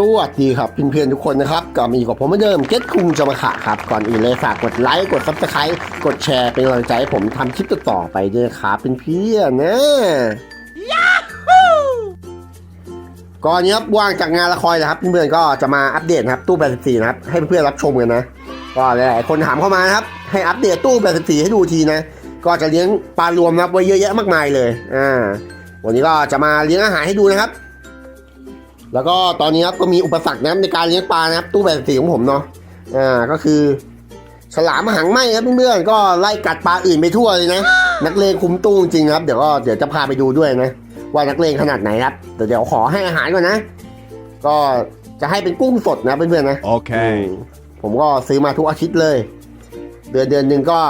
สวัสดีครับเพื่อนๆทุกคนนะครับก็มีกับผมเหมือนเดิมเก็ตคุงจะมาขะครับ ก่อนอื่นเลยฝากกดไลค์กดซับสไครต์กดแชร์เป็นกำลังใจให้ผมทำคลิปต่อๆไปด้วยครับเป็นเพื่อนๆนะก่อนนี้ครับว่างจากงานละครนะครับ เพื่อนๆก็จะมาอัปเดตนะครับตู้84นะครับให้เพื่อนๆรับชมกันนะก็หลายๆคนถามเข้ามานะครับให้อัปเดตตู้84ให้ดูทีนะ ก็จะเลี้ยงปลารวมนะครับไว้เยอะแยะมากมายเลยอ่าวันนี้ก็จะมาเลี้ยงอาหารให้ดูนะครับ แล้วก็ตอนนี้ครับก็มีอุปสรรคนะครับในการเลี้ยงปลานะครับตู้แบบสีของผมเนาะอ่าก็คือฉลามหางไหมครับเพื่อนๆก็ไล่กัดปลาอื่นไปทั่วเลยนะ นักเลงคุมตู้จริงๆครับ เดี๋ยวก็เดี๋ยวจะพาไปดูด้วยนะว่านักเลงขนาดไหนครับเดี๋ยวเดี๋ยวขอให้อาหารก่อนนะ ก็จะให้เป็นกุ้งสดนะเพื่อนๆนะ Okay. อืมผมก็ซื้อมาทุกอาทิตย์เลย เดือนเดือนหนึ่งก็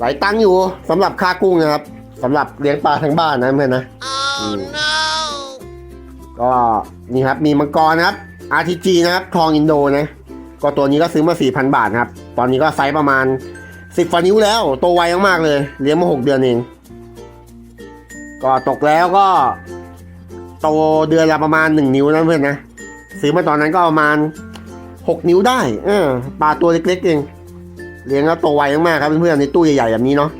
หลายตังค์อยู่สำหรับค่ากุ้งนะครับสำหรับเลี้ยงปลาทั้งบ้านนะเพื่อนนะ Oh no! ก็นี่ครับมีมังกรนะครับ RTG นะครับทองอินโดนะก็ตัวนี้ก็ซื้อมา4,000 บาทครับ ตอนนี้ก็ไซส์ประมาณ 10ฟานิ้วแล้ว โตวไวมากๆเลย เลี้ยงมา 6 เดือนเอง ก็ตกแล้วก็ โตเดือนละประมาณ 1 นิ้วนะเพื่อนนะ ซื้อมาตอนนั้นก็ประมาณ 6 นิ้วได้ เออปลาตัวเล็กๆเอง เลี้ยงแล้วโตวไวมากๆครับเพื่อนๆในตู้ใหญ่ๆแบบนี้เนาะ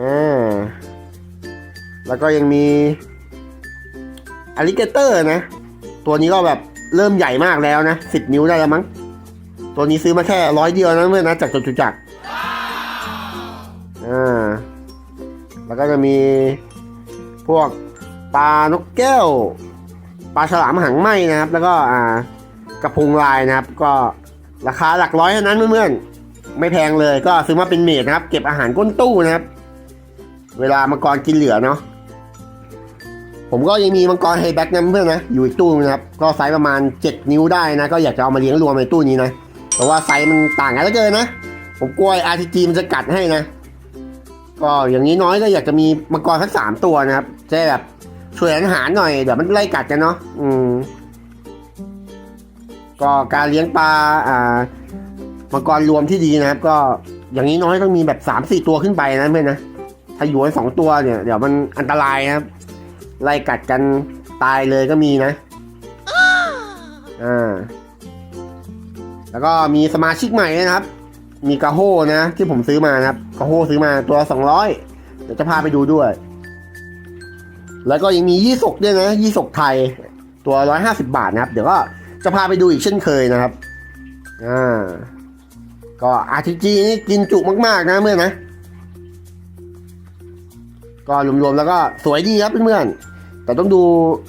อ่าแล้วก็ยังมี อลิเกเตอร์นะ ตัวนี้ก็แบบเริ่มใหญ่มากแล้วนะสิบนิ้วได้แล้วมั้ง ตัวนี้ซื้อมาแค่ร้อยเดียวนะเพื่อนนะจากจตุจักรอ่าแล้วก็จะมีพวกปลานกแก้วปลาฉลามหางไหมนะครับ แล้วก็อ่ากระพงลายนะครับ ก็ราคาหลักร้อยเท่านั้นเพื่อนๆไม่แพงเลยก็ซื้อมาเป็นเมดนะครับ เก็บอาหารก้นตู้นะครับ เวลามังกรกินเหลือเนาะ ผมก็ยังมีมังกรไฮแบ็กนะเพื่อนนะอยู่อีกตู้นะครับก็ไซส์ประมาณ 7 นิ้วได้นะ ก็อยากจะเอามาเลี้ยงรวมในตู้นี้นะแต่ว่าไซส์มันต่างกันเหลือเกินนะ ผมกลัวอาร์ทีจีมันจะกัดให้นะ ก็อย่างนี้น้อยก็อยากจะมีมังกรทั้งสามตัวนะครับจะแบบช่วยอาหารหน่อยเดี๋ยวมันไล่กัดกันเนาะอืมก็การเลี้ยงปลาอ่ามังกรรวมที่ดีนะครับ ก็อย่างนี้น้อยต้องมีแบบสามสี่ตัวขึ้นไปนะเพื่อนนะถ้าอยู่กันสองตัวเนี่ยเดี๋ยวมันอันตรายนะครับ ไล่กัดกันตายเลยก็มีนะอ่าแล้วก็มีสมาชิกใหม่นะครับ มีกระโฮนะที่ผมซื้อมานะครับกระโฮซื้อมาตัวสองร้อยเดี๋ยวจะพาไปดูด้วย แล้วก็ยังมียี่สกด้วยนะยี่สกไทยตัวร้อยห้าสิบาทนะครับ เดี๋ยวก็จะพาไปดูอีกเช่นเคยนะครับอ่าก็อาทีจีนี่กินจุมากๆนะเมื่อนนะ ก็รวมๆแล้วก็สวยดีครับเพื่อนๆแต่ต้องดู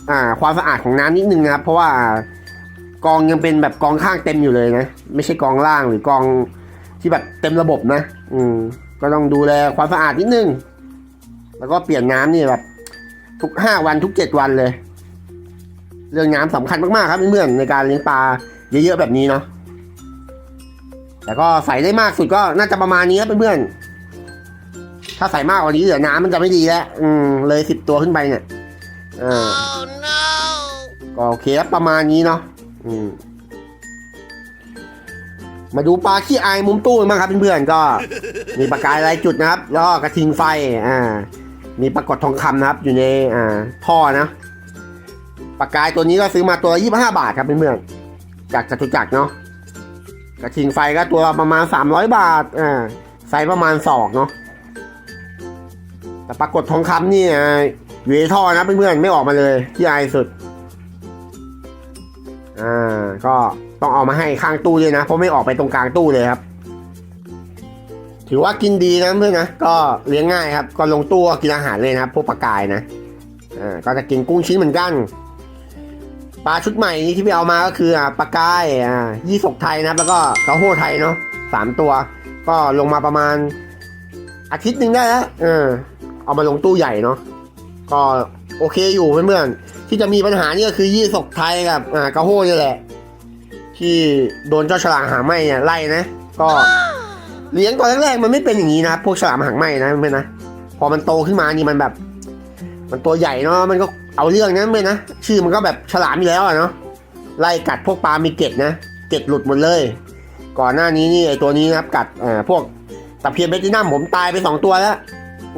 อ่าความสะอาดของน้ำนิดนึงนะครับ เพราะว่ากองยังเป็นแบบกองข้างเต็มอยู่เลยนะ ไม่ใช่กองล่างหรือกองที่แบบเต็มระบบนะ อืม ก็ต้องดูแลความสะอาดนิดนึง แล้วก็เปลี่ยนน้ำนี่แบบ ทุกห้าวันทุกเจ็ดวันเลย เรื่องน้ำสำคัญมากๆครับเพื่อนๆในการเลี้ยงปลาเยอะๆแบบนี้เนาะแต่ก็ใส่ได้มากสุดก็น่าจะประมาณนี้ครับเพื่อนๆ ถ้าใส่มากกว่านี้เดี๋ยวน้ำมันจะไม่ดีแล้วอืมเลยสิบตัวขึ้นไปเนี่ยอ่า Oh no! ก็โอเคครับประมาณนี้เนาะอืมมาดูปลาขี้อายมุมตู้กันบ้างครับเพื่อนๆก็ มีปลากายลายจุดนะครับ แล้วก็กระทิงไฟอ่า มีปรากฏทองคำนะครับ อยู่ในอ่า ท่อนะปลากายตัวนี้ก็ซื้อมาตัวยี่สิบห้าบาทครับเพื่อนๆจากจตุจักรเนาะกระทิงไฟก็ตัวประมาณสามร้อยบาทอ่าไซส์ประมาณศอกเนาะ ปรากฏทองคำนี่อ่าอยู่ในท่อนะเพื่อนๆไม่ออกมาเลยที่อายสุด อ่า ก็ต้องเอามาให้ข้างตู้ด้วยนะ เพราะไม่ออกไปตรงกลางตู้เลยครับ ถือว่ากินดีนะเพื่อนนะ ก็เลี้ยงง่ายครับ ก็ลงตู้กินอาหารเลยนะครับ พวกปลากายนะ อ่า ก็จะกินกุ้งชิ้นเหมือนกันปลาชุดใหม่นี้ที่ไปเอามาก็คืออ่าปลากายอ่ายี่สกไทยนะแล้วก็เกาโฮไทยเนาะสามตัว ก็ลงมาประมาณอาทิตย์หนึ่งได้แล้วเออ เอามาลงตู้ใหญ่เนาะก็โอเคอยู่เพื่อนๆที่จะมีปัญหานี่ก็คือยี่สกไทยกับอ่ากระโฮนี่แหละ ที่โดนเจ้าฉลามหางไหมเนี่ยไล่นะ ก็เลี้ยงตอนแรกๆมันไม่เป็นอย่างนี้นะพวกฉลามหางไหมนะเพื่อนนะพอมันโตขึ้นมานี่มันแบบ มันตัวใหญ่เนาะมันก็เอาเรื่องนะเพื่อนนะชื่อมันก็แบบฉลามอยู่แล้วอะเนาะไล่กัดพวกปลามีเกล็ดนะเกล็ดหลุดหมดเลย ก่อนหน้านี้นี่ไอตัวนี้นะครับกัดอ่าพวกตะเพียนเบตินัมผมตายไปสองตัวแล้ว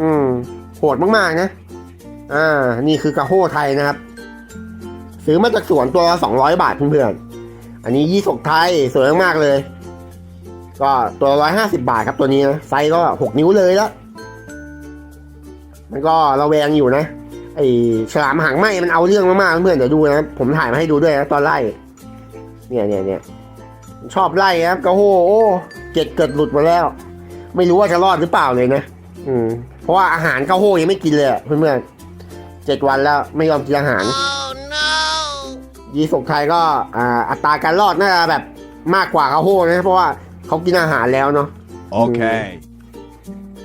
อืม โหดมากๆนะ อ่า นี่คือกระโฮไทยนะครับ ซื้อมาจากสวนตัวละสองร้อยบาทเพื่อนๆ อันนี้ยี่สกไทยสวยมากๆเลย ก็ตัวร้อยห้าสิบาทครับตัวนี้นะไซส์ก็หกนิ้วเลยแล้ว มันก็ระแวงอยู่นะ ไอฉลามหางไหมมันเอาเรื่องมากๆเพื่อนเดี๋ยวดูนะ ผมถ่ายมาให้ดูด้วยนะตอนไล่ เนี่ยเนี่ยเนี่ยชอบไล่ครับก็โหโอ้เก็ดเกิดหลุดมาแล้ว ไม่รู้ว่าจะรอดหรือเปล่าเลยนะ อืม เพราะว่าอาหารข้าวโฮยังไม่กินเลยอะเพื่อนๆเจ็ดวันแล้วไม่ยอมกินอาหาร ยีสกไทยก็อ่าอัตราการรอดน่าจะแบบมากกว่าข้าวโฮนะเพราะว่าเขากินอาหารแล้วเนาะ Okay.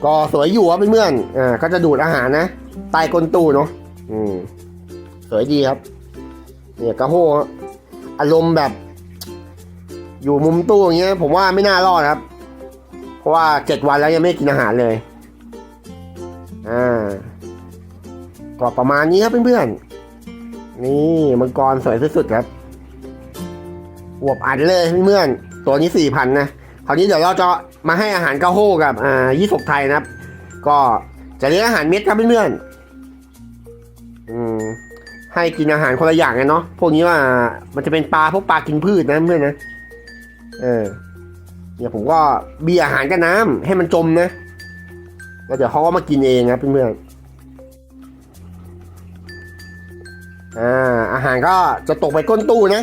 ก็สวยอยู่ครับเพื่อนๆอ่าก็จะดูดอาหารนะใต้ก้นตู้เนาะอืมสวยดีครับ เนี่ยกระโฮอารมณ์แบบ อยู่มุมตู้อย่างเงี้ย ผมว่าไม่น่ารอดครับ เพราะว่าเจ็ดวันแล้วยังไม่ได้กินอาหารเลย อ่าก็ประมาณนี้ครับเพื่อนๆ นี่มังกรสวยสุดๆครับอวบอัดเลยเพื่อนๆ ตัวนี้สี่พันนะ คราวนี้เดี๋ยวเราจะมาให้อาหารกระโฮกับ อ่ายี่สกไทยนะครับ ก็จะเลี้ยงอาหารเม็ดครับเพื่อนๆ อืม ให้กินอาหารคนละอย่างกันเนาะ พวกนี้ว่า มันจะเป็นปลาพวกปลากินพืชนะเพื่อนนะ เออเนี่ยวผมก็บีอาหารกับน้ำให้มันจมนะ แล้วเดี๋ยวเขาก็มากินเองครับเพื่อนๆอ่าอาหารก็จะตกไปก้นตู้นะ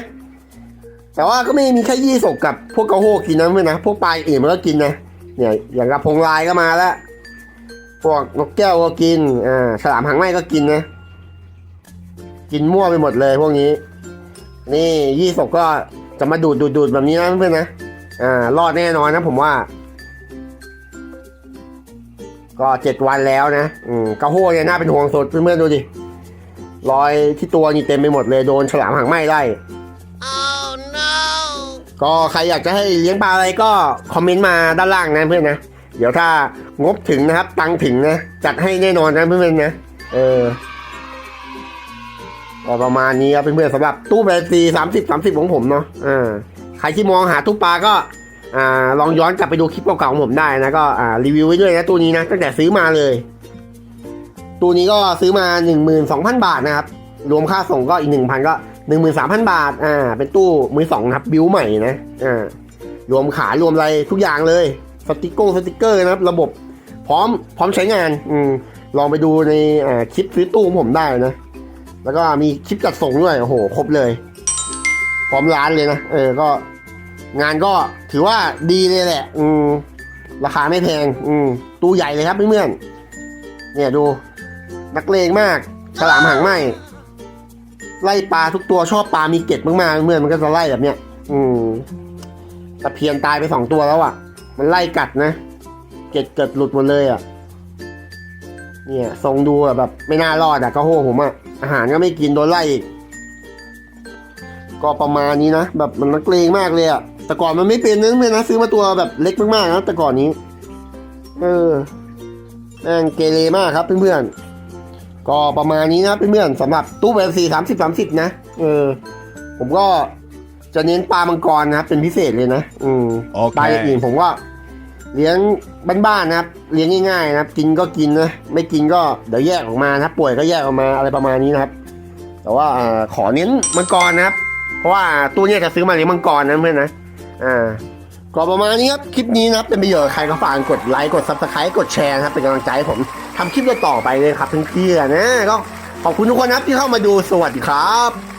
แต่ว่าก็ไม่มีแค่ยี่สกกับพวกกระโฮกินนะเพื่อนนะพวกปลาอื่นมันก็กินนะเนี่ยอย่างกระพงลายก็มาแล้วพวกนกแก้วก็กินอ่าฉลามหางไหมก็กินนะ กินมั่วไปหมดเลยพวกนี้ นี่ยี่สกก็จะมาดูดดูดดูดแบบนี้นะเพื่อนนะอ่ารอดแน่นอนนะผมว่า ก็เจ็ดวันแล้วนะ อืมกระโฮเนี่ยน่าเป็นห่วงสุดเพื่อนๆดูดิ รอยที่ตัวนี่เต็มไปหมดเลยโดนฉลามหางไหม้ได้ Oh no! ก็ใครอยากจะให้เลี้ยงปลาอะไรก็คอมเมนต์มาด้านล่างนะเพื่อนนะ เดี๋ยวถ้างบถึงนะครับ ตังค์ถึงนะ จัดให้แน่นอนนะเพื่อนๆนะ เออก็ประมาณนี้ครับเพื่อนๆสำหรับตู้แบรนด์ซีสามสิบสามสิบของผมเนาะอ่าใครที่มองหาตู้ปลาก็ อ่าลองย้อนกลับไปดูคลิปเก่าๆของผมได้นะก็อ่ารีวิวไว้ด้วยนะตู้นี้นะตั้งแต่ซื้อมาเลยตู้นี้ก็ซื้อมาหนึ่งหมื่นสองพันบาทนะครับ รวมค่าส่งก็อีกหนึ่งพันก็หนึ่งหมื่นสามพันบาทอ่าเป็นตู้มือสองนะครับบิวใหม่นะอ่ารวมขายรวมอะไรทุกอย่างเลยสติกเกอร์สติกเกอร์นะครับ ระบบพร้อมพร้อมใช้งานอืมลองไปดูในคลิปซื้อตู้ของผมได้นะ แล้วก็มีคลิปจัดส่งด้วยโอ้โหครบเลย พร้อมร้านเลยนะเออก็ งานก็ถือว่าดีเลยแหละ อืม ราคาไม่แพง อืมตู้ใหญ่เลยครับเพื่อนๆเนี่ยดูนักเลงมาก ฉลามหางไหมไล่ปลาทุกตัวชอบปลามีเกล็ดมากๆเมื่อนมันก็จะไล่แบบเนี้ย อืมตะเพียนตายไปสองตัวแล้วอะ มันไล่กัดนะ เกล็ดเกิดหลุดหมดเลยอะ เนี่ยทรงดูแบบ ไม่น่ารอดอะก็โหผมอะ อาหารก็ไม่กินโดนไล่อีก ก็ประมาณนี้นะ แบบมันนักเลงมากเลยอะ แต่ก่อนมันไม่เป็นนะเพื่อนนะซื้อมาตัวแบบเล็กมากๆนะแต่ก่อนนี้ เออแม่งเกเรมากครับเพื่อนๆก็ประมาณนี้นะเพื่อนๆสำหรับตู้แบบสี่สามสิบสามสิบนะเออ ผมก็จะเน้นปลามังกรนะครับเป็นพิเศษเลยนะอืมโอเคปลาอย่างอื่นผมก็เลี้ยงบ้านๆนะครับ เลี้ยงง่ายๆนะครับ กินก็กินนะ ไม่กินก็เดี๋ยวแยกออกมานะครับป่วยก็แยกออกมาอะไรประมาณนี้นะครับ แต่ว่าอ่าขอเน้นมังกรนะครับ เพราะว่าตู้เนี้ยจะซื้อมาเลี้ยงมังกรนะเพื่อนนะ อ่าก็ประมาณนี้ครับ คลิปนี้นะครับ เป็นประโยชน์ใครก็ฝากกดไลค์ กด subscribe กดแชร์นะครับ เป็นกำลังใจให้ผมทำคลิปต่อไปเลยครับเพื่อนๆนะก็ขอบคุณทุกคนนะครับที่เข้ามาดูสวัสดีครับ